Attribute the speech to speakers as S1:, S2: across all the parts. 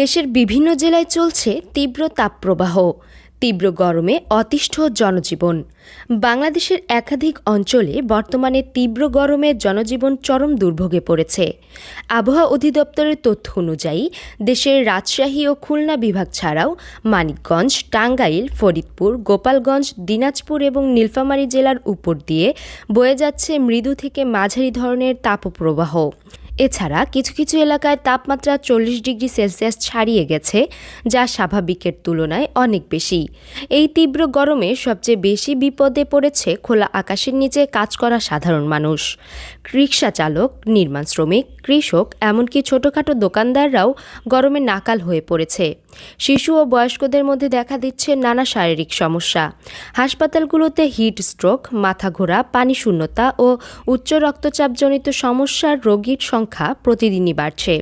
S1: দেশের বিভিন্ন জেলায় চলছে তীব্র তাপপ্রবাহ, তীব্র গরমে অতিষ্ঠ জনজীবন। বাংলাদেশের একাধিক অঞ্চলে বর্তমানে তীব্র গরমে জনজীবন চরম দুর্ভোগে পড়েছে। আবহাওয়া অধিদপ্তরের তথ্য অনুযায়ী, দেশের রাজশাহী ও খুলনা বিভাগ ছাড়াও মানিকগঞ্জ, টাঙ্গাইল, ফরিদপুর, গোপালগঞ্জ, দিনাজপুর এবং নীলফামারী জেলার উপর দিয়ে বয়ে যাচ্ছে মৃদু থেকে মাঝারি ধরনের তাপপ্রবাহ। এছাড়া কিছু কিছু এলাকায় তাপমাত্রা চল্লিশ ডিগ্রি সেলসিয়াস ছাড়িয়ে গেছে, যা স্বাভাবিকের তুলনায় অনেক বেশি। এই তীব্র গরমে সবচেয়ে বেশি বিপদে পড়েছে খোলা আকাশের নিচে কাজ করা সাধারণ মানুষ। রিক্সা চালক, নির্মাণ শ্রমিক, কৃষক, এমনকি ছোটোখাটো দোকানদাররাও গরমে নাকাল হয়ে পড়েছে। শিশু ও বয়স্কদের মধ্যে দেখা দিচ্ছে নানা শারীরিক সমস্যা। হাসপাতালগুলোতে হিট স্ট্রোক মাথা ঘোরা পানি শূন্যতা ও উচ্চ রক্তচাপজনিত সমস্যার রোগীর সংখ্যা প্রতিদিনই বাড়ছে।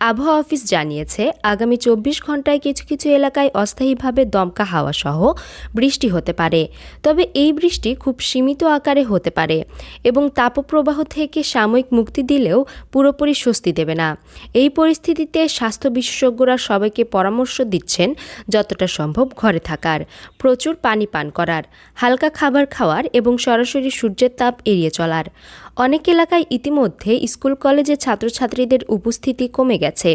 S1: আবহাওয়া অফিস জানিয়েছে, আগামী চব্বিশ ঘন্টায় কিছু কিছু এলাকায় অস্থায়ীভাবে দমকা হাওয়া সহ বৃষ্টি হতে পারে। তবে এই বৃষ্টি খুব সীমিত আকারে হতে পারে এবং তাপপ্রবাহ থেকে সাময়িক মুক্তি দিলেও পুরোপুরি স্বস্তি দেবে না। এই পরিস্থিতিতে স্বাস্থ্য বিশেষজ্ঞরা সবাইকে পরামর্শ দিচ্ছেন, যতটা সম্ভব ঘরে থাকার। প্রচুর পানি পান করার, হালকা খাবার খাওয়ার এবং সরাসরি সূর্যের তাপ এড়িয়ে চলার। অনেক এলাকায় ইতিমধ্যে স্কুল, কলেজে ছাত্রছাত্রীদের উপস্থিতি কমে গেছে।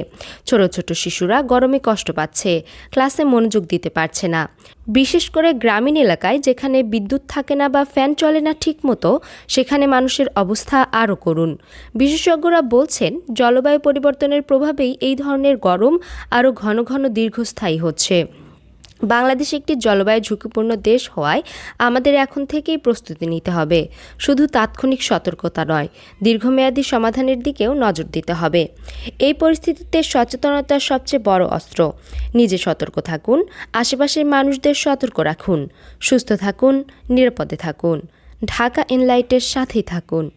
S1: ছোট ছোট শিশুরা গরমে কষ্ট পাচ্ছে, ক্লাসে মনোযোগ দিতে পারছে না। বিশেষ করে গ্রামীণ এলাকায় যেখানে বিদ্যুৎ থাকে না বা ফ্যান চলে না ঠিকমতো, সেখানে মানুষের অবস্থা আরও করুন বিশেষজ্ঞরা বলছেন, জলবায়ু পরিবর্তনের প্রভাবেই এই ধরনের গরম আরও ঘন ঘন দীর্ঘস্থায়ী হচ্ছে। বাংলাদেশ একটি জলবায়ু ঝুঁকিপূর্ণ দেশ হওয়ায় আমাদের এখন থেকেই প্রস্তুতি নিতে হবে। শুধু তাৎক্ষণিক সতর্কতা নয়, দীর্ঘমেয়াদী সমাধানের দিকেও নজর দিতে হবে। এই পরিস্থিতিতে সচেতনতা সবচেয়ে বড় অস্ত্র। নিজে সতর্ক থাকুন, আশেপাশের মানুষদের সতর্ক রাখুন। সুস্থ থাকুন, নিরাপদে থাকুন। ঢাকা এনলাইটের সাথেই থাকুন।